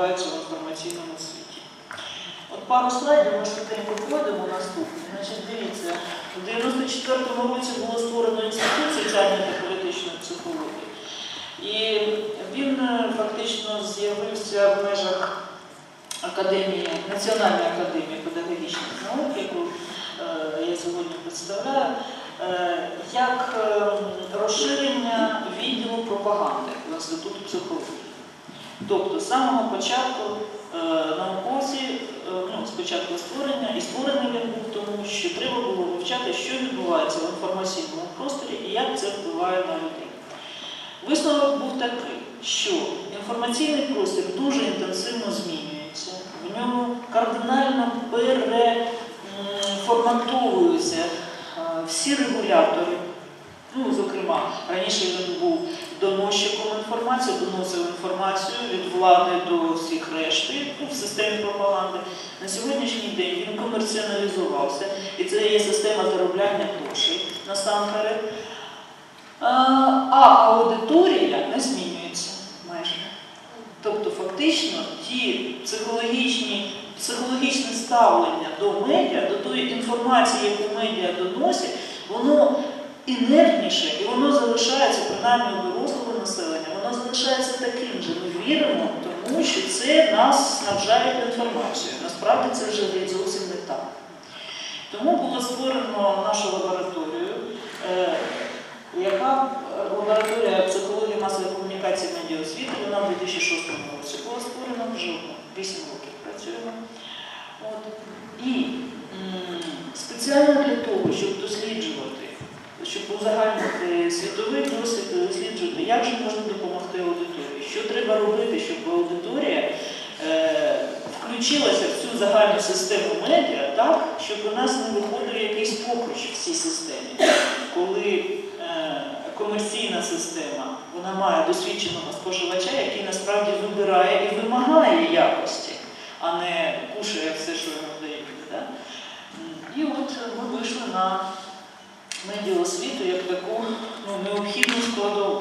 інформаційному світі. От пару слайдів ми швиденько пройдемо наступне. Значить, дивіться, у 94-му році було створено інститут соціальної та політичної психології. І він е, фактично з'явився в межах академії, Національної академії педагогічних наук, яку е, я сьогодні представляю, е, як е, розширення відділу пропаганди в інституту психології. Тобто з самого початку е, науковці, е, ну, спочатку створення, і створений він був тому, що треба було вивчати, що відбувається в інформаційному просторі і як це впливає на людей. Висновок був такий, що інформаційний простір дуже інтенсивно змінюється, в ньому кардинально переформатовуються е, всі регулятори. Ну, зокрема, раніше він був інформації, доносив інформацію від влади до всіх решти ну, в системі пропаганди. На сьогоднішній день він комерціоналізувався, і це є система заробляння грошей насамперед. А аудиторія не змінюється майже. Тобто, фактично, ті психологічні, психологічне ставлення до медіа, до тої інформації, яку медіа доносять, воно інертніше і воно залишається, принаймні у дорослого населення, воно залишається таким же. Ми віримо, тому що це нас снабжає інформацією. Насправді це вже зовсім не так. Тому було створено нашу лабораторію, е, яка е, лабораторія психології масової комунікації і медіаосвіти, вона в 2006 році була створена, вже 8 років працюємо. От. І спеціально для того, щоб досліджувати, щоб узагальнити світовий досвід, і досліджувати, як же можна допомогти аудиторії, що треба робити, щоб аудиторія е, включилася в цю загальну систему медіа так, щоб у нас не виходив якийсь покруч в цій системі, коли е, комерційна система вона має досвідченого споживача, який насправді вибирає і вимагає якості, а не кушає все, що йому? М, І от ми вийшли на медіаосвіту як таку ну, необхідну складову.